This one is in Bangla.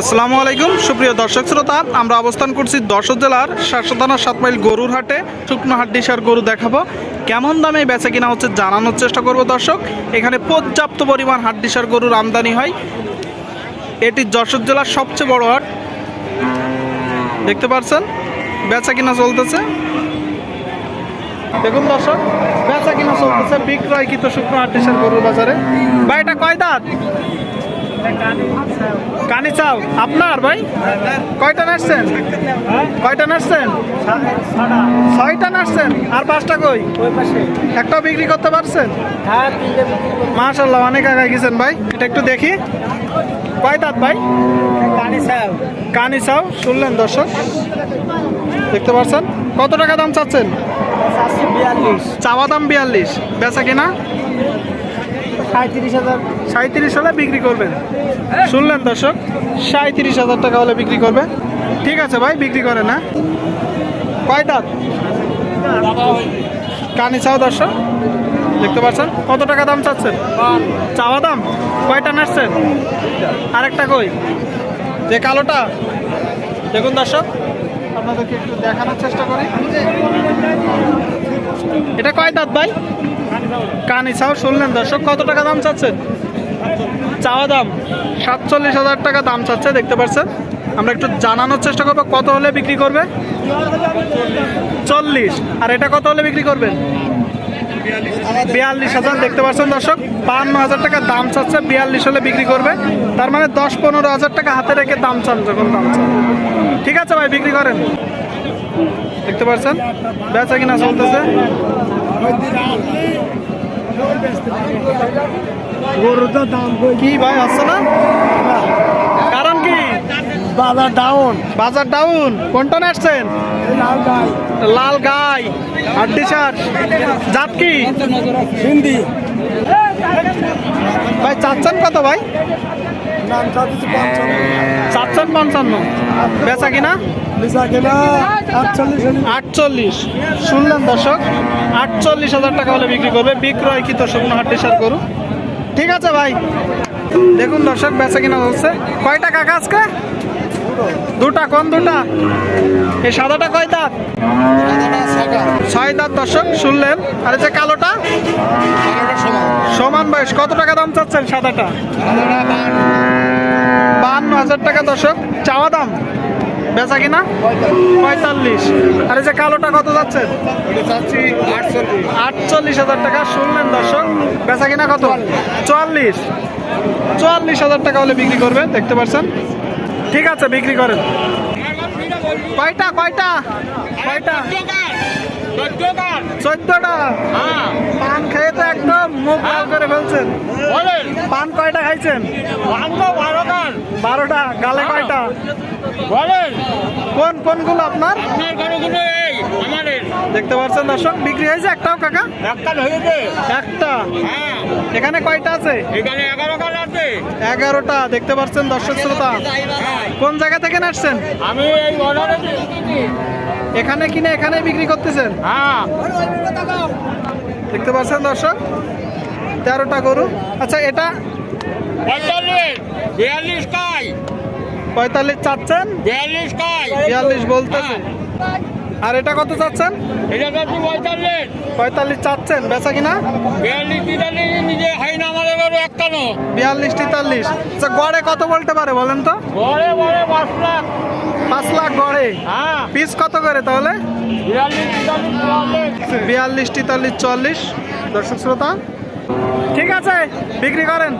আসসালামু আলাইকুম, সুপ্রিয় দর্শক শ্রোতা, আমরা অবস্থান করছি দর্শক জেলার থানা সাত মাইল গরুর হাটে। শুকনো হাড্ডি সার গরু দেখাবো। কেমন দামে বেচা কিনা হচ্ছে জানানোর চেষ্টা করব দর্শক। এখানে পর্যাপ্ত পরিমাণ হাড্ডি সার গরুর আমদানি হয়। এটি যশোর জেলার সবচেয়ে বড় হাট। দেখতে পাচ্ছেন? বেচা কিনা চলতেছে। দেখুন দর্শক, বেচা কিনা চলতেছে। বিক্রয় কিত শুকনো হাড্ডি সার গরুর বাজারে। ভাই, এটা কয় দাঁত? কানি চাও? আপনার ভাই? কয়টা নাচছেন কয়টা নাচছেন ছয়টা নাচছেন আর পাঁচটা কই? একটাও বিক্রি করতে পারছেন? মাশাল্লাহ অনেক আগায় গেছেন ভাই। এটা একটু দেখি। কয় দাঁত ভাই? কানি চাও। শুনলেন দর্শক। দেখতে পাচ্ছেন কত টাকা দাম চাচ্ছেন? চাওয়া দাম বিয়াল্লিশ। বেচা কিনা? সাঁত্রিশ হলে বিক্রি করবেন। শুনলেন দর্শক, সাঁত্রিশ হাজার টাকা হলে বিক্রি করবে ঠিক আছে ভাই, বিক্রি করে না কয় দাঁত? কানি চাও দর্শক? দেখতে পাচ্ছেন? কত টাকা দাম চাচ্ছেন? চাওয়া দাম? কয়টা নাচছেন আরেকটা কই? যে কালোটা? দেখুন দর্শক, আপনাদেরকে একটু দেখানোর চেষ্টা করি। এটা কয় দাঁত ভাই? কানি চাও শুনলেন দর্শক, কত টাকা দাম চাচ্ছেন চাওয়া দাম, সাতচল্লিশ হাজার টাকা দাম চাচ্ছে, দেখতে পাচ্ছেন? আমরা একটু জানানোর চেষ্টা করব, কত হলে বিক্রি করবে? চল্লিশ, আর এটা কত হলে বিক্রি করবেন? বিয়াল্লিশ হাজার, দেখতে পাচ্ছেন দর্শক, বান্ন হাজার টাকা দাম চাচ্ছে, বিয়াল্লিশ হলে বিক্রি করবে। তার মানে দশ পনেরো হাজার টাকা হাতে রেখে দাম চান যখন দাম ঠিক আছে ভাই, বিক্রি করেন। দেখতে পাচ্ছেন? বেচা কিনা চলতেছে। গরুর তো দাম কি ভাই আসছে না? কারণ কি? বাজার ডাউন বাজার ডাউন কোনটা নাচছেন লাল গাই। লাল গাই। হাড্ডি সার জাত কি? হিন্দি। ভাই চাচ্ছেন কত ভাই? চাচ্ছি পঞ্চান্ন। বেচা কিনা? আটচল্লিশ শুনলেন দর্শক আটচল্লিশ হাজার টাকা হলে বিক্রি করবে বিক্রয় কি তো শুকনো হাড্ডি সার করুন। ঠিক আছে ভাই। দেখুন দর্শক বেচা কিনা হচ্ছে। কয় টাকা আজকে? দুটা, কোন দুটা? এই সাদাটা কয় দাঁত ছয় দাঁত দর্শক, শুনলেন? আর যে কালোটা? সমান বয়স, কত টাকা দাম চাচ্ছেন সাদাটা? বাহান্ন হাজার টাকা দর্শক, চাওয়া দাম? বেচা কিনা? পঁয়তাল্লিশ। আর এই যে কালোটা কত যাচ্ছেন? আটচল্লিশ হাজার টাকা, শুনলেন দর্শক? বেচা কিনা কত? চুয়াল্লিশ। চুয়াল্লিশ হাজার টাকা হলে বিক্রি করবে দেখতে পাচ্ছেন? ঠিক আছে বিক্রি করেন। কয়টা কয়টা? কয়টা? চোদ্দটা। পান খেয়ে তো একদম মুখ লাল করে ফেলছেন। পান কয়টা খাইছেন? বারোটা গালে কয়টা? কোন কোনগুলো আপনার? দেখতে পাচ্ছেন দর্শক বিক্রি হয়েছে একটাও কাকা? একটা এখানে কয়টা আছে। এগারোটা দেখতে পাচ্ছেন দর্শক শ্রোতা। কোন জায়গা থেকে আসছেন আমি এখানে কিনে এখানে বিক্রি করতেছেন? হ্যাঁ। দেখতে পাচ্ছেন দর্শক? তেরোটা গরু। আচ্ছা এটা পঁয়তাল্লিশ চাচ্ছেন? বিয়াল্লিশ বলতেছে আর এটা কত চাচ্ছেন? এটা যাচ্ছি পঁয়তাল্লিশ। পঁয়তাল্লিশ চাচ্ছেন বেচা কিনা? বিয়াল্লিশ তিরাল্লিশ নিজে হাই না আমাদের গরু একটানো। বিয়াল্লিশ তেতাল্লিশ। আচ্ছা গড়ে কত বলতে পারে বলেন তো? ঘরে ঘরে পাঁচ লাখ। পাঁচ লাখ গড়ে? হ্যাঁ। পিস কত করে তাহলে? বিয়াল্লিশ তেতাল্লিশ চুয়াল্লিশ। দর্শক শ্রোতা ঠিক আছে বিক্রি করেন।